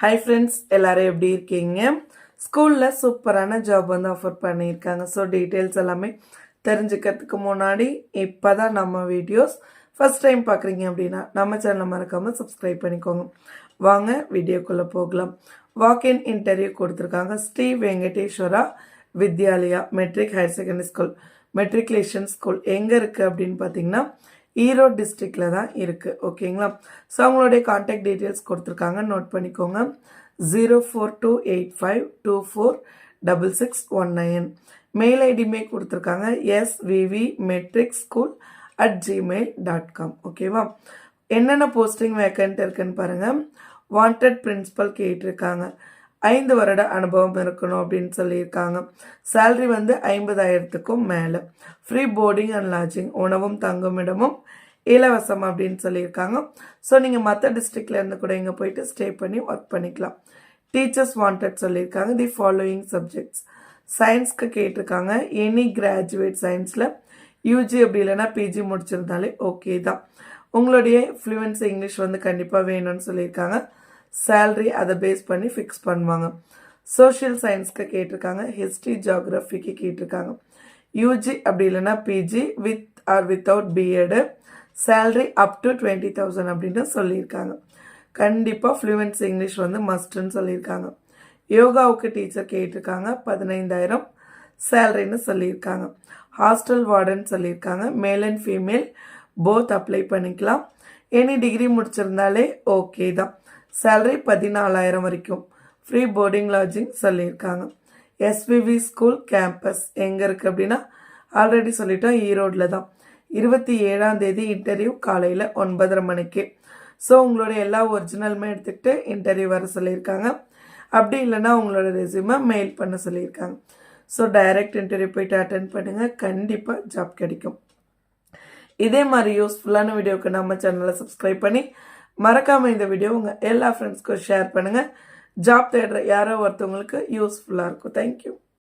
Hi friends எல்லாரும் எப்படி இருக்கீங்க? ஸ்கூலில் சூப்பரான ஜாப் வந்து ஆஃபர் பண்ணியிருக்காங்க. ஸோ டீட்டெயில்ஸ் எல்லாமே தெரிஞ்சுக்கிறதுக்கு முன்னாடி இப்போ தான் நம்ம வீடியோஸ் ஃபர்ஸ்ட் டைம் பார்க்குறீங்க அப்படின்னா நம்ம சேனலை மறக்காமல் சப்ஸ்கிரைப் பண்ணிக்கோங்க. வாங்க வீடியோக்குள்ளே போகலாம். வாக்-இன் இன்டர்வியூ கொடுத்துருக்காங்க. Sri Venkateswara Vidyalaya matric higher secondary school matriculation school எங்கே இருக்குது அப்படின்னு பார்த்தீங்கன்னா ஈரோடு டிஸ்ட்ரிக்டில் தான் இருக்குது ஓகேங்களா ஸோ அவங்களுடைய காண்டாக்ட் டீட்டெயில்ஸ் கொடுத்துருக்காங்க. நோட் பண்ணிக்கோங்க. Zero four two eight five two four double six one nine mail ஐடியுமே கொடுத்துருக்காங்க. S VV matric school at Gmail dot com ஓகேவா என்னென்ன போஸ்டிங் வேக்கன்ட் இருக்குன்னு பாருங்கள் வாண்டட் பிரின்ஸிபல் கேட்டிருக்காங்க. ஐந்து வருட அனுபவம் இருக்கணும் அப்படின்னு சொல்லியிருக்காங்க. சேல்ரி வந்து ஐம்பதாயிரத்துக்கும் மேலே. ஃப்ரீ போர்டிங் அண்ட் லாட்ஜிங் உணவும் தங்குமிடமும் இலவசம் அப்படின்னு சொல்லியிருக்காங்க. ஸோ நீங்கள் மற்ற டிஸ்ட்ரிக்ட்லேருந்து கூட இங்கே போயிட்டு ஸ்டே பண்ணி ஒர்க் பண்ணிக்கலாம். டீச்சர்ஸ் வாண்டட் சொல்லியிருக்காங்க. தி ஃபாலோயிங் சப்ஜெக்ட்ஸ் சயின்ஸ்க்கு கேட்டிருக்காங்க. எனி கிராஜுவேட் சயின்ஸில் யூஜி அப்படி இல்லைன்னா பிஜி முடிச்சிருந்தாலே ஓகே தான். உங்களுடைய ஃப்ளூவன்ஸ் இங்கிலீஷ் வந்து கண்டிப்பாக வேணும்னு சொல்லியிருக்காங்க. சேல்ரி அதை பேஸ் பண்ணி ஃபிக்ஸ் பண்ணுவாங்க. சோஷியல் சயின்ஸ்க்கு கேட்டிருக்காங்க ஹிஸ்ட்ரி ஜியாகிரஃபிக்கு கேட்டிருக்காங்க. யூஜி அப்படி இல்லைன்னா PG with or without BEd salary up to twenty thousand அப்படின்னு சொல்லியிருக்காங்க. கண்டிப்பாக ஃப்ளூவென்ஸ் இங்கிலீஷ் வந்து மஸ்ட்டுன்னு சொல்லியிருக்காங்க. யோகாவுக்கு டீச்சர் கேட்டிருக்காங்க பதினைந்தாயிரம் சேலரின்னு சொல்லியிருக்காங்க. ஹாஸ்டல் வார்டன் சொல்லியிருக்காங்க male and female both apply பண்ணிக்கலாம். எனி டிகிரி முடிச்சிருந்தாலே ஓகே தான். சேலரி பதினாலாயிரம் வரைக்கும். ஃப்ரீ போர்டிங் லாட்ஜிங் சொல்லியிருக்காங்க. எஸ்விவி ஸ்கூல் கேம்பஸ் எங்கே இருக்குது அப்படின்னா ஆல்ரெடி சொல்லிட்டோம் ஈரோடில் தான். இருபத்தி ஏழாம் தேதி இன்டர்வியூ காலையில் ஒன்பதரை மணிக்கு. ஸோ உங்களோட எல்லா ஒரிஜினலுமே எடுத்துக்கிட்டு இன்டர்வியூ வர சொல்லியிருக்காங்க. அப்படி இல்லைன்னா உங்களோட ரெஸ்யூமை மெயில் பண்ண சொல்லியிருக்காங்க. ஸோ டைரக்ட் இன்டர்வியூ போயிட்டு அட்டன் பண்ணுங்கள் கண்டிப்பாக ஜாப் கிடைக்கும். இதே மாதிரி யூஸ்ஃபுல்லான வீடியோவுக்கு நம்ம சேனலை சப்ஸ்கிரைப் பண்ணி மறக்காமல் இந்த வீடியோ உங்கள் எல்லா ஃப்ரெண்ட்ஸ்க்கும் ஷேர் பண்ணுங்கள் ஜாப் தேடுற யாரோ ஒருத்தவங்களுக்கு யூஸ்ஃபுல்லாக இருக்கும். தேங்க்யூ